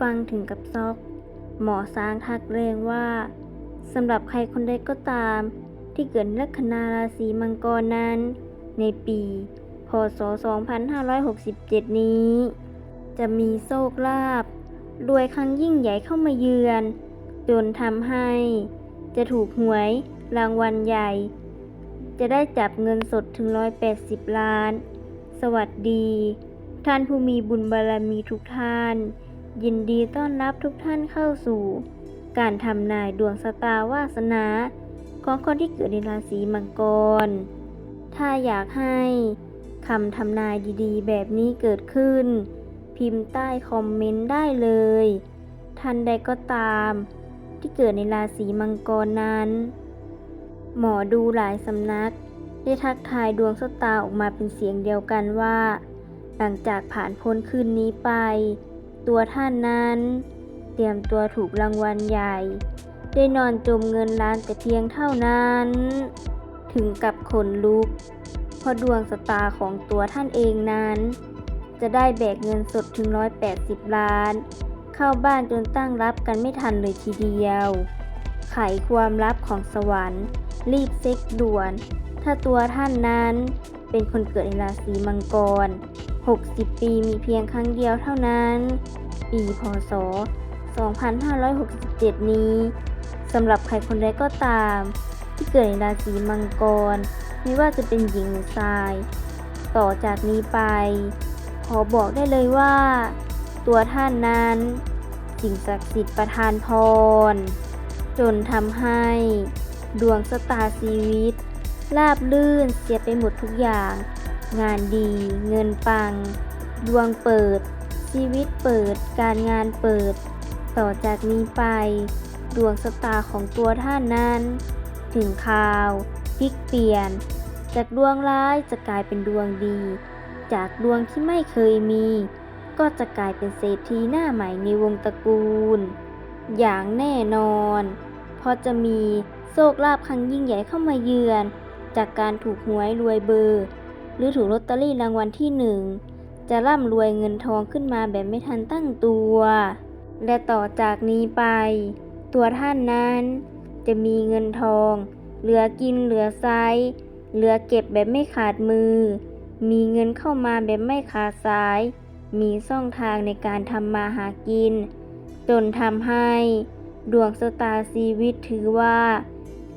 ฟังถึงกับซอกหมอสางทักแรงว่าสำหรับใครคนใดก็ตาม ที่เกิดลัคนาราศีมังกรนั้น ในปีพศ 2567 นี้ จะมีโชคลาภรวยครั้งยิ่งใหญ่เข้ามาเยือน จนทำให้ จะถูกหวยรางวัลใหญ่ จะได้จับเงินสดถึง 180 ล้าน สวัสดี ท่านผู้มีบุญบารมีทุกท่าน ยินดีต้อนรับทุกท่านเข้าสู่ การทำนายดวงชะตาวาสนา ของคนที่เกิดในราศีมังกร ถ้าอยากให้คำทำนายดีๆ แบบนี้เกิดขึ้น พิมพ์ใต้คอมเมนต์ได้เลย ท่านใดก็ตาม ที่เกิดในราศีมังกรนั้น หมอดูหลายสำนัก ได้ทักทายดวงชะตาออกมาเป็นเสียงเดียวกันว่า หลังจากผ่านพ้นคืนนี้ไป ตัวท่านนั้น เตรียมตัวถูกรางวัลใหญ่ ได้นอนจมเงินล้านแต่เพียงเท่านั้น ถึงกับขนลุก เพราะดวงชะตาของตัวท่านเองนั้น จะได้แบกเงินสดถึง 180 ล้าน เข้าบ้านจนตั้งรับกันไม่ทันเลยทีเดียว ไขความลับของสวรรค์ รีบเซ็กด่วน ถ้าตัวท่านนั้นเป็นคนเกิดในราศีมังกร 60 ปีมีเพียงครั้งเดียวเท่านั้น ปีพศ 2567 นี้ สำหรับใครคนใดก็ตาม ที่เกิดในราศีมังกร ไม่ว่าจะเป็นหญิงหรือชาย ต่อจากนี้ไป ขอบอกได้เลยว่า ตัวท่านนั้น สิ่งศักดิ์สิทธิ์ประทานพร จนทำให้ดวงสตาร์ชีวิต ราบลื่นเสียไปหมดทุกอย่าง งานดี เงินปัง ดวงเปิด ชีวิตเปิด การงานเปิด ต่อจากนี้ไป ดวงสตาของตัวท่านนั้น ถึงข่าวพลิกเปลี่ยน จากดวงร้ายจะกลายเป็นดวงดี จากดวงที่ไม่เคยมี ก็จะกลายเป็นเศรษฐีหน้าใหม่ในวงตระกูล อย่างแน่นอนเพราะจะมีโชคลาภครั้งยิ่งใหญ่เข้ามาเยือน จากการถูกหวยรวยเบอร์ หรือถูกลอตเตอรี่รางวัลที่หนึ่งจะร่ำรวยเงินทองขึ้นมาแบบไม่ทันตั้งตัว และต่อจากนี้ไป ตัวท่านนั้นจะมีเงินทอง เหลือกินเหลือใช้เหลือเก็บแบบไม่ขาดมือ มีเงินเข้ามาแบบไม่ขาดสาย มีช่องทางในการทำมาหากิน จนทำให้ดวงสตาร์ชีวิตถือว่า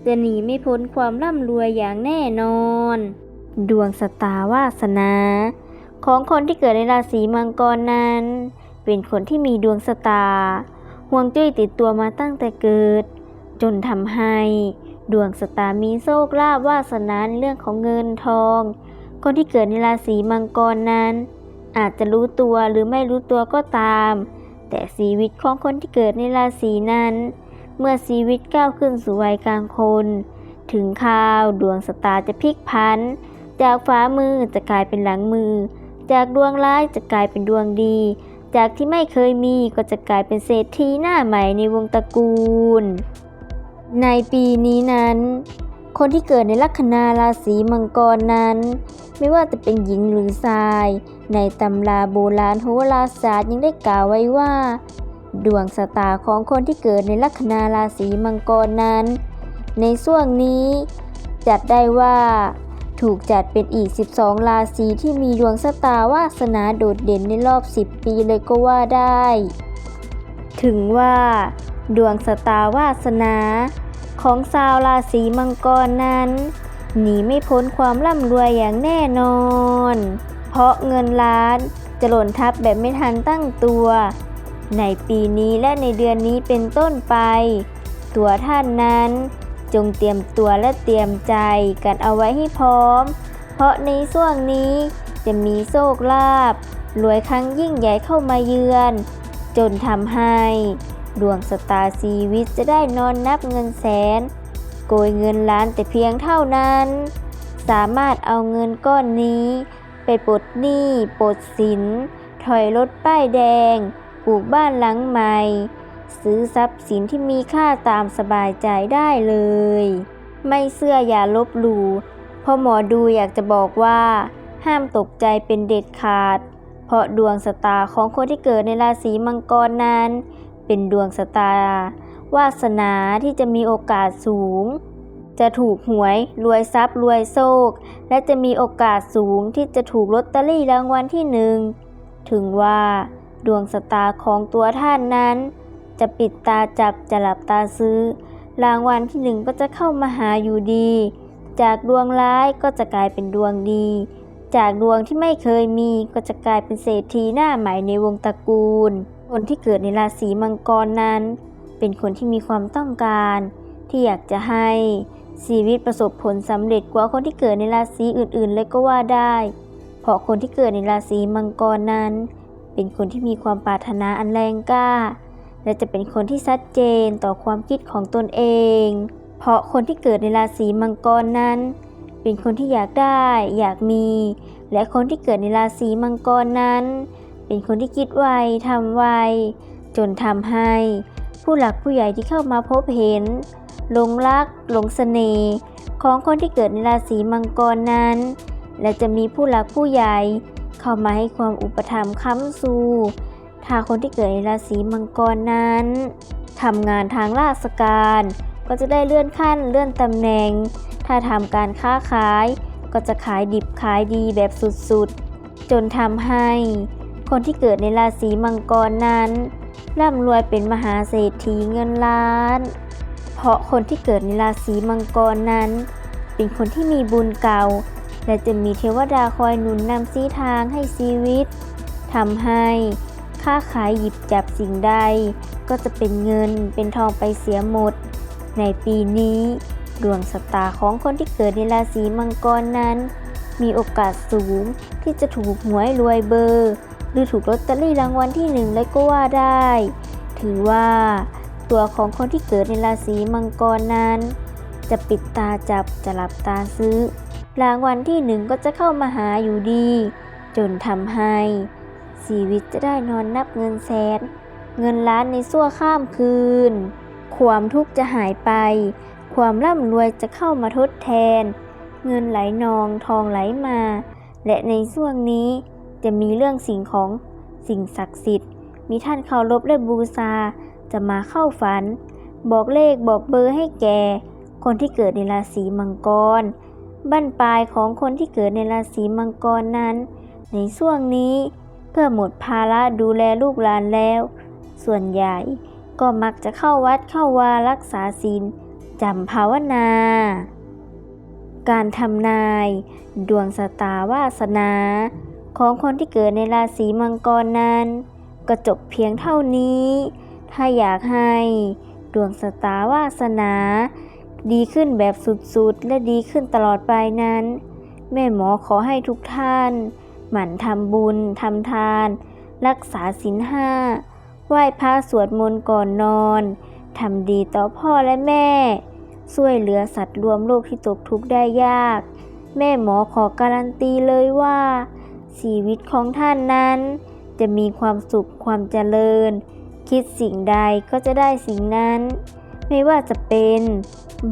จะหนีไม่พ้นความร่ำรวยอย่างแน่นอน ดวงสตาร์วาสนา ของคนที่เกิดในราศีมังกรนั้น เป็นคนที่มีดวงสตาร์ห่วงจุ้ยติดตัวมาตั้งแต่เกิด จนทำให้ ดวงสตาร์มีโชคลาภวาสนาเรื่องของเงินทอง คนที่เกิดในราศีมังกรนั้น อาจจะรู้ตัวหรือไม่รู้ตัวก็ตาม แต่ชีวิตของคนที่เกิดในราศีนั้น เมื่อชีวิตก้าวขึ้นสู่วัยกลางคน ถึงข่าวดวงสตาร์จะพลิกพัน จากฟ้ามือจะกลายเป็นหลังมือ จากดวงร้ายจะกลายเป็นดวงดี จากที่ไม่เคยมีก็จะกลายเป็นเศรษฐีหน้าใหม่ในวงตระกูล ในปีนี้นั้น คนที่เกิดในลัคนาราศีมังกรนั้น ไม่ว่าจะเป็นหญิงหรือชาย ในตำราโบราณโหราศาสตร์ยังได้กล่าวไว้ว่า ดวงชะตาของคนที่เกิดในลัคนาราศีมังกรนั้น ในช่วงนี้จัดได้ว่า ถูกจัดเป็นอีก 12 ราศีที่มีดวงชะตาวาสนาโดดเด่นในรอบ 10 ปีเลยก็ว่าได้ ถึงว่า ดวงชะตาวาสนา ของชาวราศีมังกรนั้นหนีไม่พ้นความร่ำรวยอย่างแน่นอน เพราะเงินล้านจะหล่นทับแบบไม่ทันตั้งตัว ในปีนี้และในเดือนนี้เป็นต้นไป ตัวท่านนั้น จงเตรียมตัวและเตรียมใจกันเอาไว้ให้พร้อม เพราะในช่วงนี้จะมีโชคลาภรวยครั้งยิ่งใหญ่เข้ามาเยือน จนทำให้ ดวงสตาร์ชีวิตจะได้นอนนับเงินแสน โกยเงินล้านแต่เพียงเท่านั้น สามารถเอาเงินก้อนนี้ ไปปลดหนี้ปลดสิน ถอยรถป้ายแดง ปลูกบ้านหลังใหม่ ซื้อทรัพย์สินที่มีค่าตามสบายใจได้เลย ไม่เชื่ออย่าลบหลู่เพราะหมอดูอยากจะบอกว่า ห้ามตกใจเป็นเด็ดขาด เพราะดวงชะตาของคนที่เกิดในราศีมังกรนั้น เป็นดวงชะตาวาสนาที่จะมีโอกาสสูง จะถูกหวยรวยทรัพย์รวยโชคและจะมีโอกาสสูงที่จะถูกลอตเตอรี่รางวัลที่หนึ่งถึงว่าดวงชะตาของตัวท่านนั้น จะปิดตาจับจะหลับตาซื้อ รางวัลที่หนึ่งก็จะเข้ามาหาอยู่ดี จากดวงร้ายก็จะกลายเป็นดวงดี จากดวงที่ไม่เคยมีก็จะกลายเป็นเศรษฐีหน้าใหม่ในวงตระกูล คนที่เกิดในราศีมังกรนั้น เป็นคนที่มีความต้องการ ที่อยากจะให้ชีวิตประสบผลสำเร็จกว่าคนที่เกิดในราศีอื่นๆ เลยก็ว่าได้ เพราะคนที่เกิดในราศีมังกรนั้น เป็นคนที่มีความปรารถนาอันแรงกล้า และจะเป็นคนที่ชัดเจนต่อความคิดของตนเอง เพราะคนที่เกิดในราศีมังกรนั้น เป็นคนที่อยากได้ อยากมี และคนที่เกิดในราศีมังกรนั้น เป็นคนที่คิดไวทำไวจนทำให้ ผู้หลักผู้ใหญ่ที่เข้ามาพบเห็นหลงรักหลงเสน่ห์ของคนที่เกิดในราศีมังกรนั้น และจะมีผู้หลักผู้ใหญ่เข้ามาให้ความอุปถัมภ์ค้ำสู้ ถ้าคนที่เกิดในราศีมังกรนั้นทำงานทางราชการ ก็จะได้เลื่อนขั้นเลื่อนตำแหน่ง ถ้าทำการค้าขาย ก็จะขายดิบขายดีแบบสุดๆ จนทำให้ คนที่เกิดในราศีมังกรนั้นร่ำรวยเป็นมหาเศรษฐีเงินล้าน เพราะคนที่เกิดในราศีมังกรนั้น เป็นคนที่มีบุญเก่า และจะมีเทวดาคอยหนุนนำชี้ทางให้ชีวิตทำให้ ค้าขายหยิบจับสิ่งใด ก็จะเป็นเงินเป็นทองไปเสียหมด ในปีนี้ดวงชะตาของคนที่เกิดในราศีมังกรนั้น มีโอกาสสูงที่จะถูกหวยรวยเบอร์ หรือถูกลอตเตอรี่รางวัลที่หนึ่งเลยก็ว่าได้ ถือว่า ตัวของคนที่เกิดในราศีมังกรนั้น จะปิดตาจับจะหลับตาซื้อ รางวัลที่หนึ่งก็จะเข้ามาหาอยู่ดี จนทำให้ ชีวิตจะได้นอนนับเงินแสน เงินล้านในชั่วข้ามคืน ความทุกข์จะหายไป ความร่ำรวยจะเข้ามาทดแทน เงินไหลนองทองไหลมา และในช่วงนี้จะมีเรื่องสิ่งของสิ่งศักดิ์สิทธิ์ มีท่านเคารพและบูชาจะมาเข้าฝัน บอกเลขบอกเบอร์ให้แก่คนที่เกิดในราศีมังกร บั้นปลายของคนที่เกิดในราศีมังกรนั้น ในช่วงนี้ พื่อหมดภาระดูแลลูกหลานแล้ว ส่วนใหญ่ก็มักจะเข้าวัดเข้าวารักษาศีลจำภาวนา การทำนาย ดวงสตาวาสนา ของคนที่เกิดในราศีมังกรนั้น ก็จบเพียงเท่านี้ ถ้าอยากให้ดวงสตาวาสนา ดีขึ้นแบบสุดๆ และดีขึ้นตลอดไปนั้น แม่หมอขอให้ทุกท่าน หมั่นทำบุญทำทาน รักษาศีลห้าไหว้พระสวดมนต์ก่อนนอนทำดีต่อพ่อและแม่ ช่วยเหลือสัตว์รวมโลกที่ตกทุกข์ได้ยาก แม่หมอขอการันตีเลยว่า ชีวิตของท่านนั้น จะมีความสุขความเจริญ คิดสิ่งใดก็จะได้สิ่งนั้น ไม่ว่าจะเป็น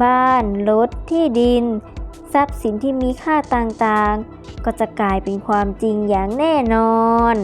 บ้านรถที่ดิน ทรัพย์สินที่มีค่าต่างๆ ก็จะกลายเป็นความจริงอย่างแน่นอน